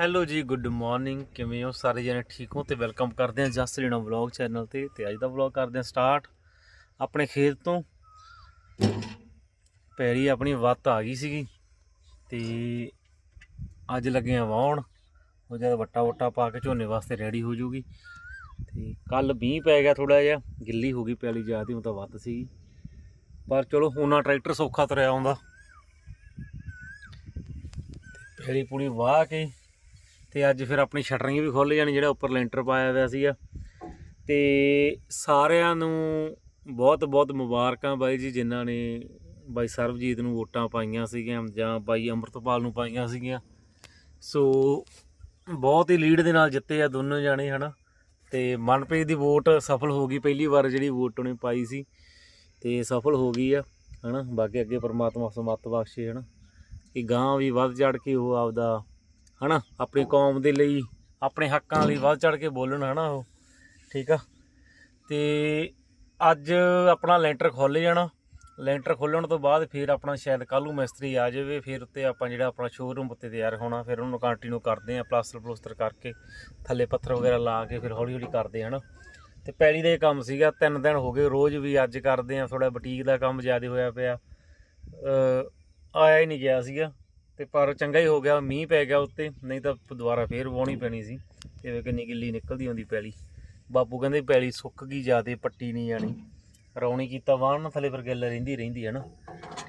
Hello ਜੀ, good morning. ਕਿਵੇਂ ਹੋ ਸਾਰੇ ਜਣੇ? ਠੀਕ ਹੋ? ਤੇ ਵੈਲਕਮ ਕਰਦੇ ਹਾਂ ਜਸ ਲੀਣਾ ਵਲੌਗ ਚੈਨਲ ਤੇ। ਤੇ ਅੱਜ ਦਾ ਵਲੌਗ ਕਰਦੇ ਹਾਂ ਸਟਾਰਟ। ਆਪਣੇ ਖੇਤ ਤੋਂ ਪੈਰੀ ਆਪਣੀ ਵੱਤ ਆ ਗਈ ਸੀਗੀ। ਤੇ ਅੱਜ ਲੱਗੇ ਆ ਵਾਉਣ ਉਹ ਜਦ ਵੱਟਾ ਵੱਟਾ ਪਾ ਕੇ ਝੋਨੇ ਵਾਸਤੇ ਰੈਡੀ ਹੋ ਜੂਗੀ। ਤੇ ਕੱਲ ਮੀਂਹ ਪੈ ਗਿਆ ਥੋੜਾ ਜਿਹਾ। ਗਿੱਲੀ ਹੋ ਗਈ ਪੈਲੀ ਜ਼ਿਆਦੀ, ਉਹ ਤਾਂ ਵੱਤ ਸੀਗੀ। ਪਰ ਚਲੋ ਉਹਨਾਂ ਟਰੈਕਟਰ ਸੌਖਾ ਤੁਰਿਆ ਆਉਂਦਾ। ਤੇ ਪੈਲੀ ਪੂਰੀ ਵਾਹ ਕੇ ਤੇ ਅੱਜ ਫਿਰ ਆਪਣੀ ਸ਼ਟਰਿੰਗ ਵੀ ਖੁੱਲ ਜਾਣੀ, ਜਿਹੜਾ ਉੱਪਰ ਲੈਂਟਰ ਪਾਇਆ ਹੋਇਆ ਸੀਗਾ। ਤੇ ਸਾਰਿਆਂ ਨੂੰ ਬਹੁਤ ਬਹੁਤ ਮੁਬਾਰਕਾਂ ਬਾਈ ਜੀ, ਜਿਨ੍ਹਾਂ ਨੇ ਬਾਈ ਸਰਬਜੀਤ ਨੂੰ ਵੋਟਾਂ ਪਾਈਆਂ ਸੀਗੀਆਂ, ਜਾਂ ਬਾਈ ਅੰਮ੍ਰਿਤਪਾਲ ਨੂੰ ਪਾਈਆਂ ਸੀਗੀਆਂ। ਸੋ ਬਹੁਤ ਹੀ ਲੀਡ ਦੇ ਨਾਲ ਜਿੱਤੇ ਆ ਦੋਨੋਂ ਜਾਣੇ, ਹਨਾ। ਤੇ ਮਨਪ੍ਰੀਤ ਦੀ ਵੋਟ ਸਫਲ ਹੋ ਗਈ, ਪਹਿਲੀ ਵਾਰ ਜਿਹੜੀ ਵੋਟ ਉਹਨੇ ਪਾਈ ਸੀ। ਤੇ ਸਫਲ ਹੋ ਗਈ ਆ, ਹਨਾ। ਬਾਕੀ ਅੱਗੇ ਪਰਮਾਤਮਾ ਸਮੱਤ ਬਖਸ਼ੇ, ਹਨਾ। ਕਿ ਗਾਂ ਵੀ ਵੱਧ ਚੜ ਕੇ ਉਹ ਆਪਦਾ ਹਨਾ? ਆਪਣੀ ਕੌਮ ਦੇ ਲਈ, ਆਪਣੇ ਹੱਕਾਂ ਲਈ ਵੱਧ ਚੜ ਕੇ ਬੋਲਣ ਹਨਾ ਉਹ, ਠੀਕ ਆ? ਤੇ ਅੱਜ ਆਪਣਾ ਲੈਂਟਰ ਖੁੱਲ ਜਾਣਾ। ਲੈਂਟਰ ਖੋਲਣ ਤੋਂ ਬਾਅਦ ਫਿਰ ਆਪਣਾ ਸ਼ਾਇਦ ਕੱਲ੍ਹ ਮਿਸਤਰੀ ਆ ਜਾਵੇ, ਫਿਰ ਉੱਤੇ ਆਪਾਂ ਜਿਹੜਾ ਆਪਣਾ ਸ਼ੋਰੂਮ ਉੱਤੇ ਤਿਆਰ ਹੋਣਾ, ਫਿਰ ਉਹਨੂੰ ਕੰਟੀਨਿਊ ਕਰਦੇ ਆ ਪਲਾਸਟਰ ਪਲੂਸਟਰ ਕਰਕੇ, ਥੱਲੇ ਪੱਥਰ ਵਗੈਰਾ ਲਾ ਕੇ ਫਿਰ ਹੌਲੀ ਹੌਲੀ ਕਰਦੇ ਹਨਾ। ਤੇ ਪੈਲੀ ਦਾ ਇਹ ਕੰਮ ਸੀਗਾ, ਤਿੰਨ ਦਿਨ ਹੋ ਗਏ ਰੋਜ਼ ਵੀ ਅੱਜ ਕਰਦੇ ਆ ਥੋੜਾ ਬੁਟੀਕ ਦਾ ਕੰਮ ਜ਼ਿਆਦਾ ਹੋਇਆ ਪਿਆ। ਆਇਆ ਹੀ ਨਹੀਂ ਗਿਆ ਸੀਗਾ। ਤੇ ਪਰ ਚੰਗਾ ਹੀ ਹੋ ਗਿਆ, ਮੀਂਹ ਪੈ ਗਿਆ ਉੱਤੇ, ਨਹੀਂ ਤਾਂ ਦੁਬਾਰਾ ਫੇਰ ਵਾਉਣੀ ਪੈਣੀ ਸੀ। ਜਿਵੇਂ ਕਿੰਨੀ ਗਿੱਲੀ ਨਿਕਲਦੀ ਹੁੰਦੀ ਪੈਲੀ। ਬਾਪੂ ਕਹਿੰਦੇ ਪੈਲੀ ਸੁੱਕ ਗਈ ਜਿਆਦੇ, ਪੱਟੀ ਨਹੀਂ ਜਾਣੀ। ਰੌਣੀ ਕੀਤਾ ਵਾਹਣ ਨਾਲ, ਥੱਲੇ ਫਿਰ ਗਿੱਲ ਰਹਿੰਦੀ ਰਹਿੰਦੀ ਹੈ ਨਾ।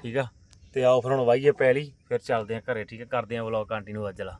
ਠੀਕ ਆ? ਤੇ ਆਓ ਫਿਰ ਹੁਣ ਵਾਹੀਏ ਪੈਲੀ, ਫਿਰ ਚੱਲਦੇ ਆ ਘਰੇ, ਠੀਕ ਆ? ਕਰਦੇ ਆ ਵਲੌਗ ਕੰਟੀਨਿਊ ਅੱਜ ਲਾ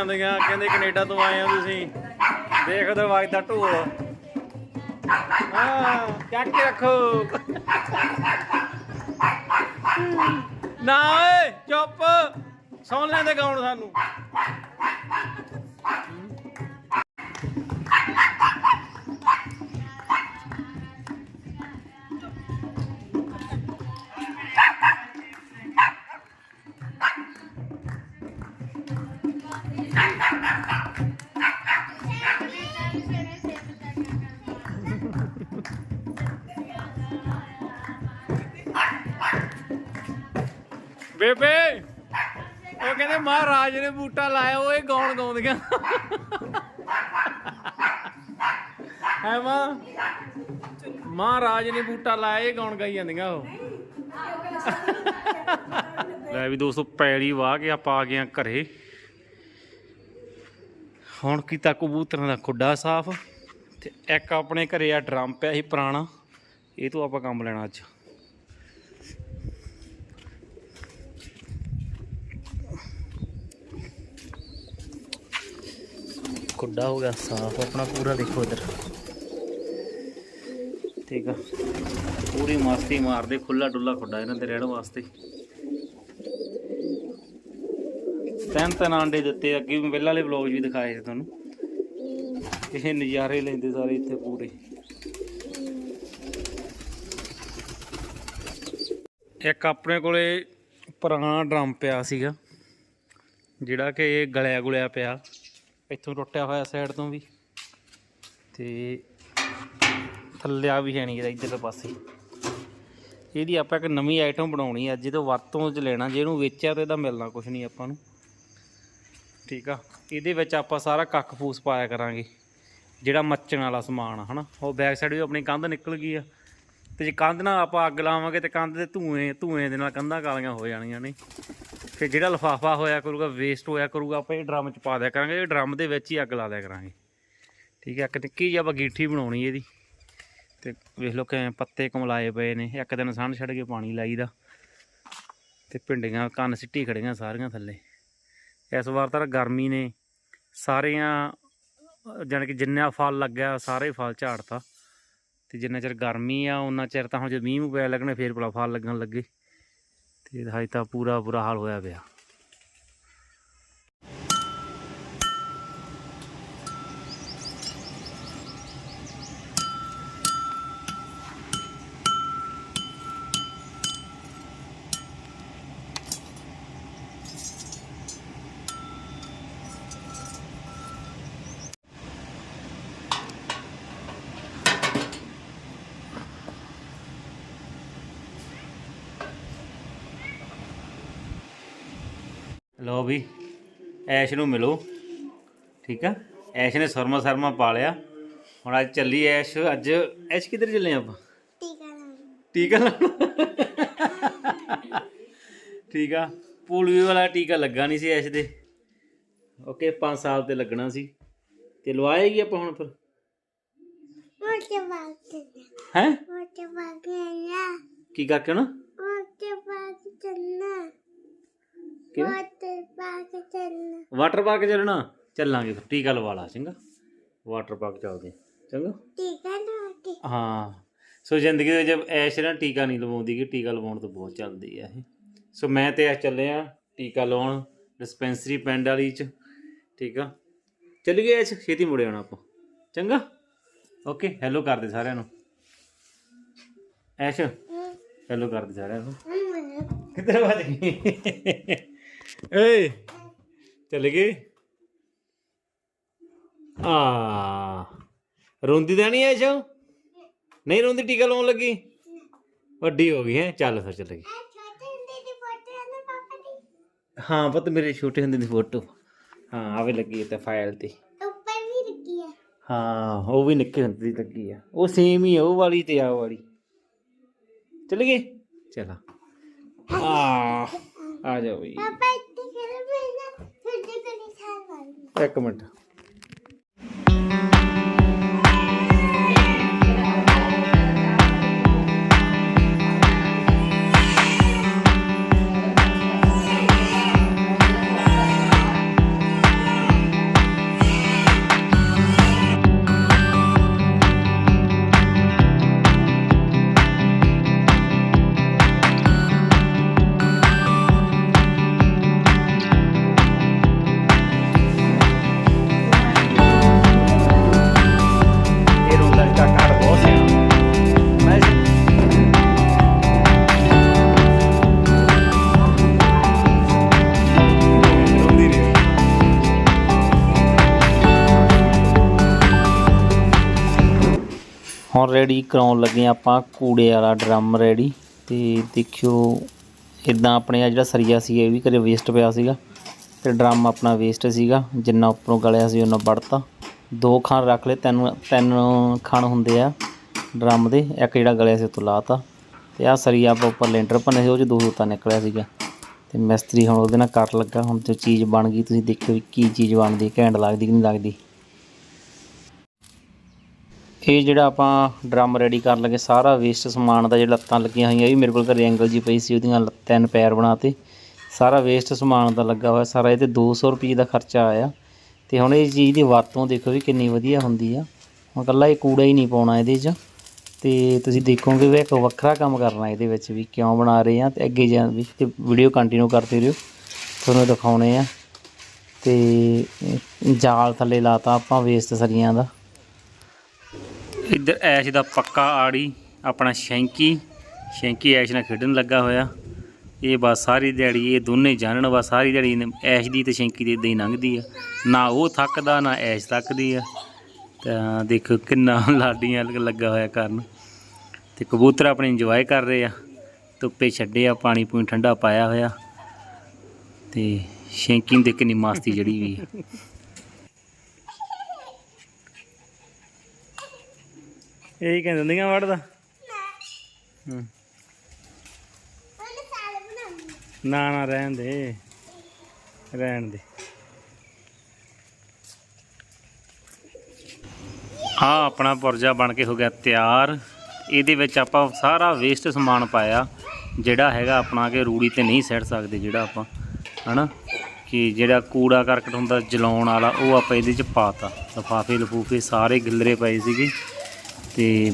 ਜਾਂਦੀਆਂ, ਕਹਿੰਦੇ ਕੈਨੇਡਾ ਤੋਂ ਆਏ ਹੋ ਤੁਸੀਂ। ਦੇਖ ਦਰਵਾਜ਼ੇ ਦਾ ਢੋਲ। ਹਾਂ, ਚੱਕ ਕੇ ਰੱਖੋ। ਨਾ ਓਏ, ਚੁੱਪ। ਸੌਣ ਲੈਂਦੇ ਗਾਉਣ ਸਾਨੂੰ। ਬੇਬੇ, ਉਹ ਕਹਿੰਦੇ ਮਹਾਰਾਜ ਨੇ ਬੂਟਾ ਲਾਇਆ, ਉਹ ਇਹ ਗਾਉਣ ਗਾਉਂਦੀਆਂ। ਹੈ ਮਾਂ? ਮਹਾਰਾਜ ਨੇ ਬੂਟਾ ਲਾਇਆ, ਇਹ ਗਾਉਣ ਗਾਈ ਜਾਂਦੀਆਂ ਉਹ। ਲੈ ਵੀ ਦੋਸਤੋ, ਪੈਲੀ ਵਾਹ ਕੇ ਆਪਾਂ ਆ ਗਏ ਆ ਘਰੇ। ਹੁਣ ਕੀਤਾ ਕਬੂਤਰਾਂ ਦਾ ਖੁੱਡਾ ਸਾਫ਼, ਤੇ ਇੱਕ ਆਪਣੇ ਘਰੇ ਆ ਡਰਮ ਪਿਆ ਸੀ ਪੁਰਾਣਾ। ਇਹ ਤੋਂ ਆਪਾਂ ਕੰਮ ਲੈਣਾ ਅੱਜ। ਖੁੱਡਾ ਹੋ ਗਿਆ, ਸਾਫ਼ ਆਪਣਾ ਪੂਰਾ ਦੇਖੋ ਇਧਰ। ਠੀਕ ਆ। ਪੂਰੀ ਮਸਤੀ ਮਾਰਦੇ ਖੁੱਲਾ ਡੁੱਲਾ ਖੁੱਡਾ ਇਹਨਾਂ ਦੇ ਰਹਿਣ ਵਾਸਤੇ। ਤਿੰਨ ਤਿੰਨ ਆਂਡੇ ਦਿੱਤੇ, ਅੱਗੇ ਵੀ ਪਹਿਲਾਂ ਵਾਲੇ ਵਲੌਗ ਵੀ ਦਿਖਾਏ ਸੀ ਤੁਹਾਨੂੰ। ਇਹ ਨਜ਼ਾਰੇ ਲੈਂਦੇ ਸਾਰੇ ਇੱਥੇ ਪੂਰੇ। ਇੱਕ ਆਪਣੇ ਕੋਲੇ ਪੁਰਾਣਾ ਡਰਮ ਪਿਆ ਸੀਗਾ, ਜਿਹੜਾ ਕਿ ਇਹ ਗਲਿਆ ਗੁਲਿਆ ਪਿਆ। ਇੱਥੋਂ ਟੁੱਟਿਆ ਹੋਇਆ ਸਾਈਡ ਤੋਂ ਵੀ। ਤੇ ਥੱਲਿਆ ਵੀ ਹੈ ਨਹੀਂ ਇਹਦਾ ਇੱਧਰਲੇ ਪਾਸੇ। ਇਹਦੀ ਆਪਾਂ ਇੱਕ ਨਵੀਂ ਆਈਟਮ ਬਣਾਉਣੀ ਅੱਜ ਇਹਤੋਂ ਵਰਤੋਂ 'ਚ ਲੈਣਾ, ਜੇ ਇਹਨੂੰ ਵੇਚਿਆ ਤਾਂ ਇਹਦਾ ਮਿਲਣਾ ਕੁਝ ਨਹੀਂ ਆਪਾਂ ਨੂੰ। ਠੀਕ ਆ? ਇਹਦੇ ਵਿੱਚ ਆਪਾਂ ਸਾਰਾ ਕੱਖ ਫੂਸ ਪਾਇਆ ਕਰਾਂਗੇ, ਜਿਹੜਾ ਮੱਚਣ ਵਾਲਾ ਸਮਾਨ ਆ, ਹਨਾ? ਉਹ ਬੈਕ ਸਾਈਡ ਵੀ ਆਪਣੀ ਕੰਧ ਨਿਕਲ ਗਈ ਆ। ਤੇ ਜੇ ਕੰਧ ਨਾਲ ਆਪਾਂ ਅੱਗ ਲਾਵਾਂਗੇ ਤੇ ਕੰਧ ਦੇ ਧੂਏ ਧੂਏ ਦੇ ਨਾਲ ਕੰਧਾਂ ਕਾਲੀਆਂ ਹੋ ਜਾਣੀਆਂ ਨੇ। ਤੇ ਜਿਹੜਾ ਲਫਾਫਾ ਹੋਇਆ ਕਰੂਗਾ ਵੇਸਟ ਹੋਇਆ ਕਰੂਗਾ, ਆਪਾਂ ਇਹ ਡਰਮ 'ਚ ਪਾ ਦਿਆ ਕਰਾਂਗੇ, ਇਹ ਡਰਮ ਦੇ ਵਿੱਚ ਹੀ ਅੱਗ ਲਾ ਦਿਆ ਕਰਾਂਗੇ। ਠੀਕ ਹੈ, ਇੱਕ ਨਿੱਕੀ ਜਿਹੀ ਆਪਾਂ ਗੀਠੀ ਬਣਾਉਣੀ ਇਹਦੀ। ਤੇ ਵੇਖ ਲਓ ਕਿਵੇਂ ਪੱਤੇ ਕਮਲਾਏ ਪਏ ਨੇ। ਇੱਕ ਦਿਨ ਸੰਨ ਛੱਡ ਕੇ ਪਾਣੀ ਲਾਈਦਾ। ਤੇ ਭਿੰਡੀਆਂ, ਕੰਨ ਸਿੱਟੀ ਖੜੀਆਂ ਸਾਰੀਆਂ ਥੱਲੇ। ਇਸ ਵਾਰ ਤਾਂ ਗਰਮੀ ਨੇ ਸਾਰੀਆਂ ਅਹ ਜਾਣੀ ਕਿ ਜਿੰਨਾ ਫਲ ਲੱਗਿਆ, ਸਾਰੇ ਫਲ ਝਾੜਤਾ। ਤੇ ਜਿੰਨਾ ਚਿਰ ਗਰਮੀ ਆ ਉਹਨਾਂ ਚਿਰ ਤਾਂ ਹੁਣ ਜੇ ਮੀਂਹ ਮੂੰਹ ਪੈ ਲੱਗਣੇ, ਫੇਰ ਭਲਾ ਫਲ ਲੱਗਣ ਲੱਗੇ। ਤੇ ਹਜੇ ਤਾਂ ਪੂਰਾ ਬੁਰਾ ਹਾਲ ਹੋਇਆ ਪਿਆ। ਲਓ ਵੀ ਐਸ਼ ਨੂੰ ਮਿਲੋ ਠੀਕ ਆ? ਐਸ਼ ਨੇ ਸਰਮਾ ਸਰਮਾ ਪਾ ਲਿਆ। ਹੁਣ ਅੱਜ ਚੱਲੀ ਐਸ਼ ਅੱਜ ਐਸ਼ ਕਿੱਧਰ ਚੱਲੇ ਆਪਾਂ? ਟੀਕਾ ਲਾਉਣ। ਠੀਕ ਆ ਪੋਲੀਓ ਵਾਲਾ ਟੀਕਾ ਲੱਗਾ ਨਹੀਂ ਸੀ ਐਸ਼ ਦੇ। ਓਕੇ 5 ਸਾਲ ਤੇ ਲੱਗਣਾ ਸੀ। ਤੇ ਹੀ ਆਪਾਂ ਹੁਣ ਫਿਰ? ਮੋਟੇ ਬਾਗ ਹੈ? ਮੋਟੇ ਬਾਗ ਨਾ ਕੀ ਕਰਕੇ ਹੁਣ ਮੋਟੇ ਬਾਗ ਚੱਲਣਾ ਚੱਲਣਾ। ਵਾਟਰ ਪਾਰਕ ਚੱਲਣਾ? ਚੱਲਾਂਗੇ ਫਿਰ ਟੀਕਾ ਲਵਾ ਲਾ ਚੰਗਾ। ਵਾਟਰ ਪਾਰਕ ਚੱਲਦੇ ਚੰਗਾ। ਟੀਕਾ ਲਾ ਕੇ। ਹਾਂ ਸੋ ਜ਼ਿੰਦਗੀ ਦੇ ਵਿੱਚ ਐਸ਼ ਨਾ ਟੀਕਾ ਨਹੀਂ ਲਵਾਉਂਦੀ ਕਿ ਟੀਕਾ ਲਵਾਉਣ ਤੋਂ ਬਹੁਤ ਚੱਲਦੀ ਆ ਇਹ। ਸੋ ਮੈਂ ਤੇ ਐਸ਼ ਚੱਲੇ ਆ ਟੀਕਾ ਲਵਾਉਣ ਡਿਸਪੈਂਸਰੀ ਪਿੰਡ ਵਾਲੀ ਚ ਠੀਕ ਆ। ਚੱਲ ਗਏ ਐਸ਼ ਛੇਤੀ ਮੁੜੇ ਆਉਣਾ ਆਪਾਂ ਚੰਗਾ। ਓਕੇ ਹੈਲੋ ਕਰਦੇ ਸਾਰਿਆਂ ਨੂੰ। ਐਸ਼ ਹੈਲੋ ਕਰਦੇ ਸਾਰਿਆਂ ਨੂੰ। ਕਿੱਧਰ ਵੱਜ ਗਈ? ਏ ਚੱਲ ਗਏ। ਆ ਰੋਂਦੀ ਤਾਂ ਨਹੀਂ ਐਸ਼ ਨਹੀਂ ਰੋਂਦੀ ਟੀਕਾ ਲਾਉਣ ਲੱਗੀ? ਵੱਡੀ ਹੋ ਗਈ ਹੈ ਚੱਲ ਫਿਰ ਚੱਲ ਗਈ। ਹੈ ਪੁੱਤ ਮੇਰੇ ਛੋਟੇ ਹੁੰਦੇ ਦੀ ਫੋਟੋ ਹਾਂ ਆਵੇ ਲੱਗੀ ਤੇ ਫਾਈਲ ਤੇ। ਉੱਪਰ ਵੀ ਰੱਖੀ ਹੈ ਹਾਂ ਉਹ ਵੀ ਨਿੱਕੇ ਹੁੰਦੇ ਦੀ ਲੱਗੀ ਆ। ਉਹ ਸੇਮ ਹੀ ਆ ਉਹ ਵਾਲੀ ਤੇ ਆ ਵਾਲੀ। ਚੱਲ ਗਏ? ਚਲਾ ਆ। ਆ ਜਾ ਬਈ ਪਾਪਾ ਇੱਥੇ ਕਰ ਮੈਂ ਨਾ ਤੁਹਾਡੇ ਕੋਲ ਸਾਰ ਵਾਲੀ ਇੱਕ ਮਿੰਟ। ਰੈਡੀ ਕਰਾਉਣ ਲੱਗੇ ਹਾਂ ਆਪਾਂ ਕੂੜੇ ਵਾਲਾ ਡਰਮ ਰੈਡੀ ਤੇ ਦੇਖਿਓ ਇਦਾਂ ਆਪਣੇ ਆ ਜਿਹੜਾ ਸਰੀਆ ਸੀ ਇਹ ਵੀ ਘਰੇ ਵੇਸਟ ਪਿਆ ਸੀਗਾ। ਤੇ ਡਰਮ ਆਪਣਾ ਵੇਸਟ ਸੀਗਾ ਜਿੰਨਾ ਉੱਪਰੋਂ ਗਲਿਆ ਸੀ ਉਹਨਾਂ ਵੜਤਾ ਦੋ ਖਾਨ ਰੱਖ ਲਏ ਤਿੰਨ ਤਿੰਨ ਖਾਨ ਹੁੰਦੇ ਆ ਡਰਮ ਦੇ ਇੱਕ ਜਿਹੜਾ ਗਲਿਆ ਸੀ ਉੱਤੋਂ ਲਾਤਾ। ਤੇ ਆ ਸਰੀਆ ਆਪਾਂ ਉੱਪਰ ਲੈਂਟਰ ਭੰਨੇ ਸੀ ਉਹ ਚ ਦੋ ਸੂਤਾ ਨਿਕਲਿਆ ਸੀਗਾ। ਤੇ ਮਿਸਤਰੀ ਹੁਣ ਉਹਦੇ ਨਾਲ ਕਰ ਲੱਗਾ ਹੁਣ ਤੇ ਚੀਜ਼ ਬਣ ਗਈ ਤੁਸੀਂ ਦੇਖਿਓ ਵੀ ਕੀ ਚੀਜ਼ ਬਣਦੀ ਹੈ, ਘੈਂਟ ਲੱਗਦੀ ਕਿ ਨਹੀਂ ਲੱਗਦੀ। ਇਹ ਜਿਹੜਾ ਆਪਾਂ ਡਰਮ ਰੈਡੀ ਕਰਨ ਲੱਗੇ, ਸਾਰਾ ਵੇਸਟ ਸਮਾਨ ਦਾ ਜਿਹੜਾ ਲੱਤਾਂ ਲੱਗੀਆਂ ਹੋਈਆਂ, ਇਹ ਵੀ ਮੇਰੇ ਕੋਲ ਘਰੇ ਐਂਗਲ ਜੀ ਪਈ ਸੀ, ਉਹਦੀਆਂ ਲੱਤ- ਤਿੰਨ ਪੈਰ ਬਣਾਤੇ ਸਾਰਾ ਵੇਸਟ ਸਮਾਨ ਦਾ ਲੱਗਾ ਹੋਇਆ, ਸਾਰਾ ਇਹ ਤੇ 200 ਰੁਪਏ ਦਾ ਖਰਚਾ ਆਇਆ। ਤੇ ਹੁਣ ਇਹ ਚੀਜ਼ ਦੀ ਵਰਤੋਂ ਦੇਖੋ ਵੀ ਕਿੰਨੀ ਵਧੀਆ ਹੁੰਦੀ ਆ। ਹੁਣ ਇਕੱਲਾ ਇਹ ਕੂੜਾ ਹੀ ਨਹੀਂ ਪਾਉਣਾ ਇਹਦੇ 'ਚ। ਤੇ ਤੁਸੀਂ ਦੇਖੋਗੇ ਵੀ ਇੱਕ ਵੱਖਰਾ ਕੰਮ ਕਰਨਾ ਇਹਦੇ ਵਿੱਚ ਵੀ, ਕਿਉਂ ਬਣਾ ਰਹੇ ਆ ਤੇ ਅੱਗੇ ਜਾਂ ਵੀ, ਤੇ ਵੀਡੀਓ ਕੰਟੀਨਿਊ ਕਰਦੇ ਰਹੋ। ਤੁਹਾਨੂੰ ਦਿਖਾਉਣੇ ਆ। ਤੇ ਜਾਲ ਥੱਲੇ ਲਾਤਾ ਆਪਾਂ ਵੇਸਟ ਸਰੀਆਂ ਦਾ। ਇੱਧਰ ਐਸ਼ ਦਾ ਪੱਕਾ ਆੜੀ, ਆਪਣਾ ਸ਼ੈਂਕੀ। ਸ਼ੈਂਕੀ ਐਸ਼ ਨਾਲ ਖੇਡਣ ਲੱਗਾ ਹੋਇਆ। ਇਹ ਬਸ ਸਾਰੀ ਦਿਹਾੜੀ ਇਹ ਦੋਨੇ ਜਾਣਨ ਬਸ ਸਾਰੀ ਦਿਹਾੜੀ ਐਸ਼ ਦੀ ਤੇ ਸ਼ੈਂਕੀ ਦੀ ਇਦਾਂ ਹੀ ਲੰਘਦੀ ਆ। ਨਾ ਉਹ ਥੱਕਦਾ, ਨਾ ਐਸ਼ ਥੱਕਦੀ ਆ। ਤਾਂ ਦੇਖੋ ਕਿੰਨਾ ਲਾਡੀਆਂ ਲੱਗਾ ਹੋਇਆ ਕਰਨ। ਤੇ ਕਬੂਤਰ ਆਪਣੇ ਇੰਜੋਏ ਕਰ ਰਹੇ ਆ। ਧੁੱਪੇ ਛੱਡੇ ਆ, ਪਾਣੀ ਪੂਣੀ ਠੰਡਾ ਪਾਇਆ ਹੋਇਆ। ਤੇ ਸ਼ੈਂਕੀ ਨੂੰ ਕਿੰਨੀ ਮਸਤੀ ਜਿਹੜੀ ਵੀ ਇਹੀ ਕਹਿੰਦੇ ਹੁੰਦੀਆਂ ਵੜਦਾ। ਹੂੰ। ਨਾ ਨਾ ਰਹਿਣ ਦੇ। ਰਹਿਣ ਦੇ। ਆ ਆਪਣਾ ਪੁਰਜਾ ਬਣ ਕੇ ਹੋ ਗਿਆ ਤਿਆਰ। ਇਹਦੇ ਵਿੱਚ ਆਪਾਂ ਸਾਰਾ ਵੇਸਟ ਸਮਾਨ ਪਾਇਆ ਜਿਹੜਾ ਹੈਗਾ ਆਪਣਾ ਕਿ ਰੂੜੀ ਤੇ ਨਹੀਂ ਸੱਟ ਸਕਦੇ ਜਿਹੜਾ ਆਪਾਂ ਹਨਾ? ਕਿ ਜਿਹੜਾ ਕੂੜਾ ਕਰਕਟ ਹੁੰਦਾ ਜਲਾਉਣ ਵਾਲਾ ਉਹ ਆਪਾਂ ਇਹਦੇ ਚ ਪਾਤਾ। ਲਫਾਫੇ ਲਫੂਫੇ ਸਾਰੇ ਗਿੱਲਰੇ ਪਏ ਸੀਗੇ। ਤੇ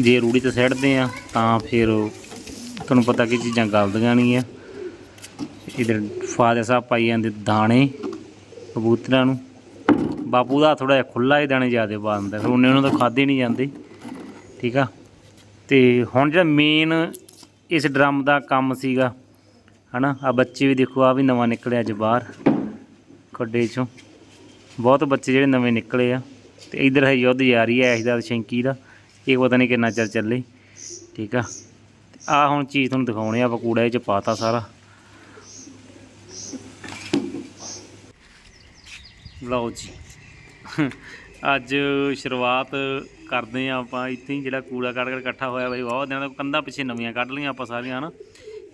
ਜੇ ਰੂੜੀ ਤੇ ਸੱਟਦੇ ਆ, ਤਾਂ ਫਿਰ ਤੁਹਾਨੂੰ ਪਤਾ ਕਿ ਚੀਜ਼ਾਂ ਗਲਦੀਆਂ ਨਹੀਂ ਆ ਇਧਰ ਫਾਦਰ ਸਾਹਿਬ ਪਾਈ ਜਾਂਦੇ ਦਾਣੇ ਕਬੂਤਰਾਂ ਨੂੰ। ਬਾਪੂ ਦਾ ਥੋੜਾ ਜਿਹਾ ਖੁੱਲਾ ਹੀ ਦਾਣੇ ਜ਼ਿਆਦਾ ਪਾ ਦਿੰਦਾ, ਫਿਰ ਉਹਨੇ ਉਹਨਾਂ ਤੋਂ ਖਾਦੇ ਨਹੀਂ ਜਾਂਦੇ। ਠੀਕ ਆ? ਤੇ ਹੁਣ ਜਿਹੜਾ ਮੇਨ ਇਸ ਡਰਮ ਦਾ ਕੰਮ ਸੀਗਾ, ਹਨਾ? ਆ ਬੱਚੇ ਵੀ ਦੇਖੋ ਆ ਵੀ ਨਵਾਂ ਨਿਕਲਿਆ ਅੱਜ ਬਾਹਰ, ਖੱਡੇ ਚੋਂ। ਬਹੁਤ ਬੱਚੇ ਜਿਹੜੇ ਨਵੇਂ ਨਿਕਲੇ ਆ। ਤੇ ਇਧਰ ਹੈ ਯੁੱਧ ਜਾਰੀ ਹੈ ਇਸ ਦਾ ਸ਼ੈਂਕੀ ਦਾ। ਇਹ ਪਤਾ ਨਹੀਂ ਕਿੰਨਾ ਚਿਰ ਚੱਲੇ। ਠੀਕ ਆ। ਆ ਹੁਣ ਚੀਜ਼ ਤੁਹਾਨੂੰ ਦਿਖਾਉਣੇ ਆ, ਆਪਾਂ ਕੂੜਾ ਇਹ ਚ ਪਾਤਾ ਸਾਰਾ। ਲਓ ਜੀ। ਅੱਜ ਸ਼ੁਰੂਆਤ ਕਰਦੇ ਆ ਆਪਾਂ ਇੱਥੇ ਹੀ, ਜਿਹੜਾ ਕੂੜਾ ਕੱਢ ਕੇ ਇਕੱਠਾ ਹੋਇਆ ਬਈ ਬਹੁਤ ਦਿਨਾਂ ਤੋਂ ਕੰਧਾਂ ਪਿੱਛੇ ਨਵੀਆਂ ਕੱਢ ਲਈਆਂ ਆਪਾਂ ਸਾਰੀਆਂ, ਹਨਾ।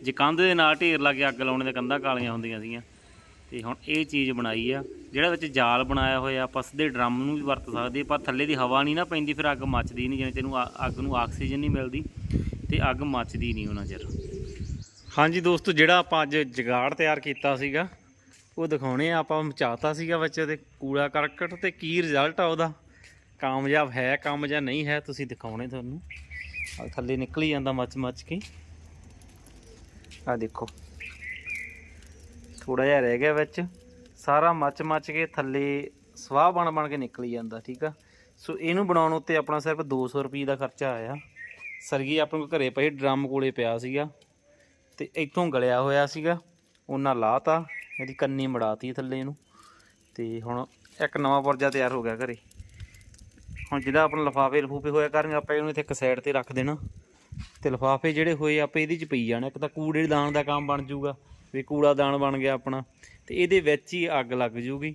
ਜੇ ਕੰਧ ਦੇ ਨਾਲ ਢੇਰ ਲਾ ਕੇ ਅੱਗ ਲਾਉਣੇ ਤੇ ਕੰਧਾਂ ਕਾਲੀਆਂ ਹੁੰਦੀਆਂ ਸੀਗੀਆਂ। ਤੇ ਹੁਣ ਇਹ ਚੀਜ਼ ਬਣਾਈ ਆ। ਜਿਹੜਾ ਵਿੱਚ ਜਾਲ ਬਣਾਇਆ ਹੋਇਆ, ਆਪਾਂ ਸਿੱਧੇ ਡਰਮ ਨੂੰ ਵੀ ਵਰਤ ਸਕਦੇ ਪਰ ਥੱਲੇ ਦੀ ਹਵਾ ਨਹੀਂ ਨਾ ਪੈਂਦੀ, ਫਿਰ ਅੱਗ ਮੱਚਦੀ ਨਹੀਂ, ਜਿਵੇਂ ਤੈਨੂੰ ਆ- ਅੱਗ ਨੂੰ ਆਕਸੀਜਨ ਨਹੀਂ ਮਿਲਦੀ ਤੇ ਅੱਗ ਮੱਚਦੀ ਨਹੀਂ ਉਹਨਾਂ ਚਿਰ। ਹਾਂਜੀ ਦੋਸਤੋ, ਜਿਹੜਾ ਆਪਾਂ ਅੱਜ ਜਗਾੜ ਤਿਆਰ ਕੀਤਾ ਸੀਗਾ, ਉਹ ਦਿਖਾਉਣੇ ਆ, ਆਪਾਂ ਮਚਾਤਾ ਸੀਗਾ ਬੱਚੇ ਤੇ ਕੂੜਾ ਕਰਕਟ ਤੇ ਕੀ ਰਿਜ਼ਲਟ ਆ ਉਹਦਾ। ਕਾਮਯਾਬ ਹੈ, ਕੰਮ ਜਾਂ ਨਹੀਂ ਹੈ, ਤੁਸੀਂ ਦਿਖਾਉਣੇ ਤੁਹਾਨੂੰ। ਆ ਥੱਲੇ ਨਿਕਲੀ ਜਾਂਦਾ ਮੱਚ ਮੱਚ ਕੇ। ਆ ਦੇਖੋ। ਥੋੜਾ ਜਿਹਾ ਰਹਿ ਗਿਆ ਵਿੱਚ। ਸਾਰਾ ਮੱਚ ਮੱਚ ਕੇ ਥੱਲੇ ਸਵਾਹ ਬਣ ਬਣ ਕੇ ਨਿਕਲ ਹੀ ਜਾਂਦਾ, ਠੀਕ ਆ? ਸੋ ਇਹਨੂੰ ਬਣਾਉਣ ਉੱਤੇ ਆਪਣਾ ਸਿਰਫ 200 ਰੁਪਏ ਦਾ ਖਰਚਾ ਆਇਆ। ਸਰਗੀ ਆਪਣੇ ਕੋਲ ਘਰੇ ਪਈ ਡਰਮ ਕੋਲੇ ਪਿਆ ਸੀਗਾ ਤੇ ਇੱਥੋਂ ਗਲਿਆ ਹੋਇਆ ਸੀਗਾ, ਉਹਨਾਂ ਲਾਤਾ, ਇਹਦੀ ਕੰਨੀ ਮੜਾਤੀ ਥੱਲੇ ਇਹਨੂੰ ਤੇ ਹੁਣ ਇੱਕ ਨਵਾਂ ਪਰਜਾ ਤਿਆਰ ਹੋ ਗਿਆ ਘਰੇ। ਹੁਣ ਜਿਹੜਾ ਆਪਣਾ ਲਫਾਫੇ ਲਫੂਫੇ ਹੋਇਆ ਕਰਨਗੇ, ਆਪਾਂ ਇਹਨੂੰ ਇੱਥੇ ਇੱਕ ਸਾਈਡ ਤੇ ਰੱਖ ਦੇਣਾ। ਤੇ ਲਫਾਫੇ ਜਿਹੜੇ ਹੋਏ, ਆਪੇ ਇਹਦੇ ਚ ਪਈ ਜਾਣਾ, ਇੱਕ ਤਾਂ ਕੂੜੇ ਦਾਣ ਦਾ ਕੰਮ ਬਣ ਜਾਊਗਾ। ਵੀ ਕੂੜਾ ਦਾਣ ਬਣ ਗਿਆ ਆਪਣਾ, ਤੇ ਇਹਦੇ ਵਿੱਚ ਹੀ ਅੱਗ ਲੱਗ ਜੂਗੀ।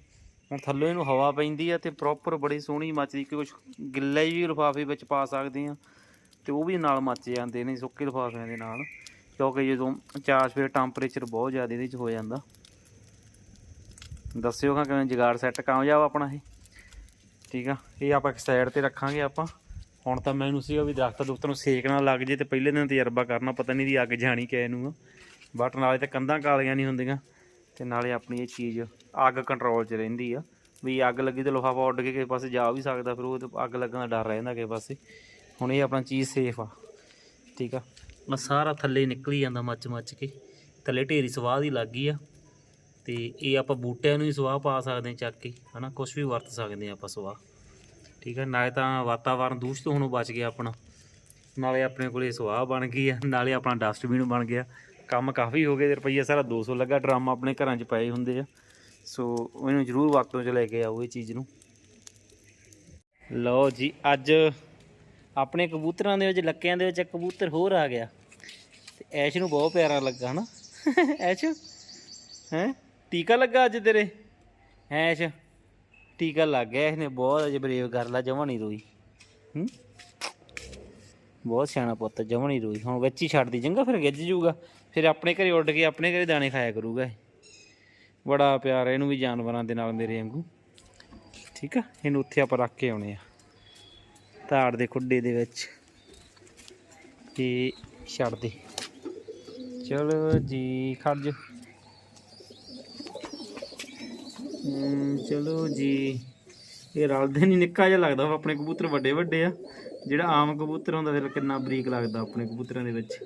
ਹੁਣ ਥੱਲੋਂ ਇਹਨੂੰ ਹਵਾ ਪੈਂਦੀ ਆ ਤੇ ਪ੍ਰੋਪਰ ਬੜੀ ਸੋਹਣੀ ਮੱਚਦੀ ਕਿ ਕੁਝ ਗਿੱਲੇ ਵੀ ਲਿਫਾਫੇ ਵਿੱਚ ਪਾ ਸਕਦੇ ਆ, ਤੇ ਉਹ ਵੀ ਨਾਲ ਮੱਚ ਜਾਂਦੇ ਨੇ ਸੁੱਕੇ ਲਿਫਾਫਿਆਂ ਦੇ ਨਾਲ, ਕਿਉਂਕਿ ਜਦੋਂ ਚਾਰ ਸਵੇਰ ਟੈਂਪਰੇਚਰ ਬਹੁਤ ਜ਼ਿਆਦਾ ਇਹਦੇ 'ਚ ਹੋ ਜਾਂਦਾ। ਦੱਸਿਓ ਖਾਂ ਕਿਵੇਂ ਜਗਾੜ ਸੈੱਟ ਕਾਮਯਾਬ ਆਪਣਾ ਇਹ। ਠੀਕ ਆ, ਇਹ ਆਪਾਂ ਇੱਕ ਸਾਈਡ ਤੇ ਰੱਖਾਂਗੇ ਆਪਾਂ। ਹੁਣ ਤਾਂ ਮੈਨੂੰ ਸੀਗਾ ਵੀ ਦਰਖਤ ਦੁਖਤ ਨੂੰ ਸੇਕ ਨਾ ਲੱਗ ਜੇ ਤੇ ਪਹਿਲੇ ਦਿਨ ਤਜਰਬਾ ਕਰਨਾ, ਪਤਾ ਨਹੀਂ ਦੀ ਅੱਗ ਜਾਣੀ ਕਿਹ ਨੂੰ ਆ। ਬਟ ਨਾਲੇ ਤਾਂ ਕੰਧਾਂ ਕਾਲੀਆਂ ਨਹੀਂ ਹੁੰਦੀਆਂ ਤੇ ਨਾਲੇ ਆਪਣੀ ਇਹ ਚੀਜ਼ ਅੱਗ ਕੰਟਰੋਲ 'ਚ ਰਹਿੰਦੀ ਆ। ਵੀ ਅੱਗ ਲੱਗੀ ਤੇ ਲਿਫਾਫਾ ਉੱਡ ਕੇ ਕਿਸੇ ਪਾਸੇ ਜਾ ਵੀ ਸਕਦਾ, ਫਿਰ ਉਹ ਤੇ ਅੱਗ ਲੱਗਣ ਦਾ ਡਰ ਰਹਿੰਦਾ ਕਿਸੇ ਪਾਸੇ। ਹੁਣ ਇਹ ਆਪਣਾ ਚੀਜ਼ ਸੇਫ ਆ। ਠੀਕ ਆ? ਮੈਂ ਸਾਰਾ ਥੱਲੇ ਨਿਕਲੀ ਜਾਂਦਾ ਮੱਚ ਮੱਚ ਕੇ। ਥੱਲੇ ਢੇਰੀ ਸਵਾਹ ਦੀ ਲੱਗ ਗਈ ਆ। ਤੇ ਇਹ ਆਪਾਂ ਬੂਟਿਆਂ ਨੂੰ ਹੀ ਸਵਾਹ ਪਾ ਸਕਦੇ ਹਾਂ ਚੱਕ ਕੇ, ਹਨਾ? ਕੁਝ ਵੀ ਵਰਤ ਸਕਦੇ ਹਾਂ ਆਪਾਂ ਸਵਾਹ। ਠੀਕ ਆ? ਨਾਲੇ ਤਾਂ ਵਾਤਾਵਰਨ ਦੂਸ਼ਿਤ ਹੋਣੋਂ ਬਚ ਗਿਆ ਆਪਣਾ। ਨਾਲੇ ਆਪਣੇ ਕੋਲੇ ਸਵਾਹ ਬਣ ਗਈ ਆ। ਨਾਲੇ ਆਪਣਾ ਡਸਟਬਿਨ ਬਣ ਗਿਆ। ਕੰਮ ਕਾਫੀ ਹੋ ਗਏ ਤੇ ਰੁਪਈਆ ਸਾਰਾ 200 ਲੱਗਾ ਡਰਮ ਆਪਣੇ ਘਰਾਂ 'ਚ ਪਏ ਹੁੰਦੇ ਆ। ਸੋ ਇਹਨੂੰ ਜ਼ਰੂਰ ਵਰਤੋਂ 'ਚ ਲੈ ਕੇ ਆਓ ਇਹ ਚੀਜ਼ ਨੂੰ। ਲਓ ਜੀ ਅੱਜ ਆਪਣੇ ਕਬੂਤਰਾਂ ਦੇ ਵਿੱਚ ਲੱਕਿਆਂ ਦੇ ਵਿੱਚ ਇੱਕ ਕਬੂਤਰ ਹੋਰ ਆ ਗਿਆ। ਤੇ ਐਸ਼ ਨੂੰ ਬਹੁਤ ਪਿਆਰਾ ਲੱਗਾ ਹਨਾ? ਐਸ਼? ਹੈ? ਟੀਕਾ ਲੱਗਾ ਅੱਜ ਤੇਰੇ? ਐਸ਼? ਟੀਕਾ ਲੱਗ ਗਿਆ ਇਹਨੇ ਬਹੁਤ ਅਜੇ ਬਰੇਵ ਕਰ ਲਾ ਜਮਾ ਨਹੀਂ ਰੋਈ। ਹੂੰ? ਬਹੁਤ ਸਿਆਣਾ ਪੁੱਤ ਜਮਾ ਨਹੀਂ ਰੋਈ। ਹੁਣ ਵਿੱਚ ਹੀ ਛੱਡ ਦੀ ਚੰਗਾ ਫਿਰ ਗਿੱਜ ਜੂਗਾ। ਫਿਰ ਆਪਣੇ ਘਰੇ ਉੱਡ ਕੇ ਆਪਣੇ ਘਰੇ ਦਾਣੇ ਖਾਇਆ ਕਰੂਗਾ ਇਹ। ਬੜਾ ਪਿਆਰ ਹੈ ਇਹਨੂੰ ਵੀ ਜਾਨਵਰਾਂ ਦੇ ਨਾਲ ਮੇਰੇ ਵਾਂਗੂ। ਠੀਕ ਆ? ਇਹਨੂੰ ਉੱਥੇ ਆਪਾਂ ਰੱਖ ਕੇ ਆਉਣੇ ਆ। ਧਾੜ ਦੇ ਖੁੱਡੇ ਦੇ ਵਿੱਚ। ਤੇ ਛੱਡ ਦੇ। ਚਲੋ ਜੀ ਖੜਜ ਹਮ, ਚਲੋ ਜੀ। ਇਹ ਰਲਦੇ ਨਹੀਂ ਨਿੱਕਾ ਜਿਹਾ ਲੱਗਦਾ ਵਾ, ਆਪਣੇ ਕਬੂਤਰ ਵੱਡੇ ਵੱਡੇ ਆ। ਜਿਹੜਾ ਆਮ ਕਬੂਤਰ ਹੁੰਦਾ ਫਿਰ ਕਿੰਨਾ ਬਰੀਕ ਲੱਗਦਾ ਆਪਣੇ ਕਬੂਤਰਾਂ ਦੇ ਵਿੱਚ।